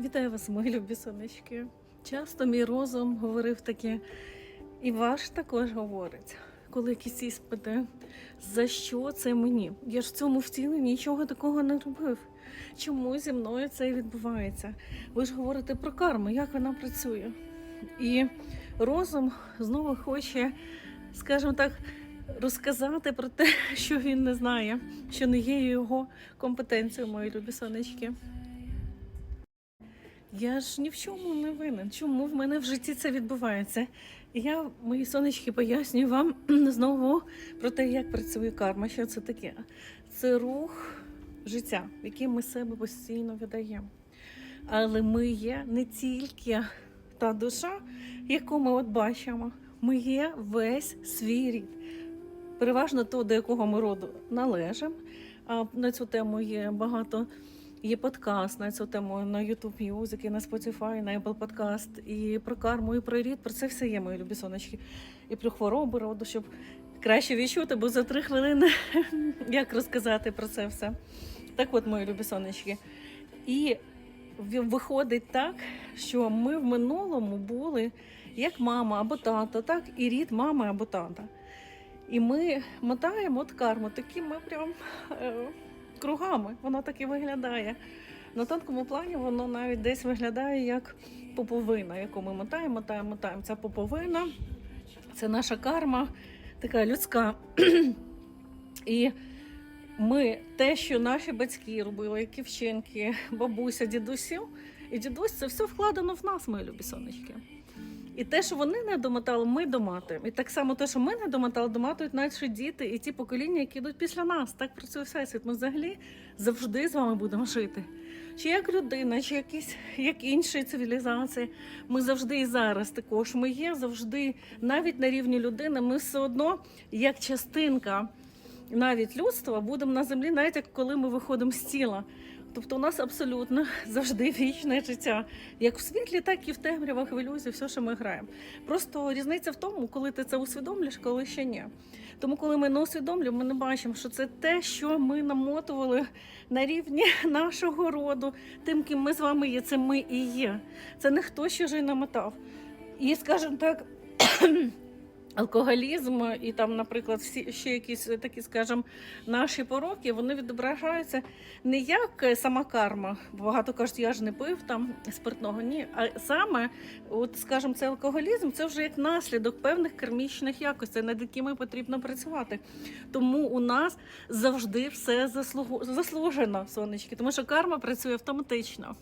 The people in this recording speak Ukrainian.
Вітаю вас, мої любі сонечки. Часто мій розум говорив таке, і ваш також говорить, коли якісь іспити, за що це мені? Я ж в цьому втілі нічого такого не робив. Чому зі мною це відбувається? Ви ж говорите про карму, як вона працює. І розум знову хоче, скажімо так, розказати про те, що він не знає, що не є його компетенцією, мої любі сонечки. Я ж ні в чому не винен. Чому в мене в житті це відбувається? Я, мої сонечки, пояснюю вам знову про те, як працює карма, що це таке. Це рух життя, в який ми себе постійно видаємо. Але ми є не тільки та душа, яку ми от бачимо, ми є весь свій рід. Переважно то, до якого ми роду належимо. А на цю тему є багато Є подкаст на цю тему на YouTube Music, і на Spotify, на Apple Podcast, і про карму, і про рід. Про це все є, мої любі сонечки. І про хвороби роду, щоб краще відчути, бо за три хвилини як розказати про це все. Так от, мої любі сонечки. І виходить так, що ми в минулому були як мама або тато, так і рід мами або тата. І ми мотаємо от карму такими прям. Кругами. Воно так і виглядає. На тонкому плані воно навіть десь виглядає як поповина, яку ми мотаємо, мотаємо, мотаємо. Ця поповина це наша карма, така людська. І ми те, що наші батьки робили, які вчинки, бабуся, дідусів, і дідусь, це все вкладено в нас, мої любі сонечки. І те, що вони не домотали, ми доматуємо. І так само те, що ми не домотали, доматують наші діти і ті покоління, які йдуть після нас. Так працює всесвіт. Ми взагалі завжди з вами будемо жити. Чи як людина, чи якісь як інші цивілізації. Ми завжди і зараз також. Ми є завжди, навіть на рівні людини, ми все одно як частинка навіть людства будемо на землі, навіть як коли ми виходимо з тіла. Тобто у нас абсолютно завжди вічне життя, як в світлі, так і в темрявах, в ілюзії, все, що ми граємо. Просто різниця в тому, коли ти це усвідомлюєш, коли ще ні. Тому, коли ми не усвідомлюємо, ми не бачимо, що це те, що ми намотували на рівні нашого роду, тим, ким ми з вами є, це ми і є. Це не хто ж і намотав. І, скажімо так. Алкоголізм і там, наприклад, всі ще якісь такі, скажімо, наші пороки, вони відображаються не як е, сама карма. Багато кажуть, я ж не пив там спиртного. Ні, а саме, от скажімо, це алкоголізм, це вже як наслідок певних кармічних якостей, над якими потрібно працювати. Тому у нас завжди все заслужено, сонечки, тому що карма працює автоматично.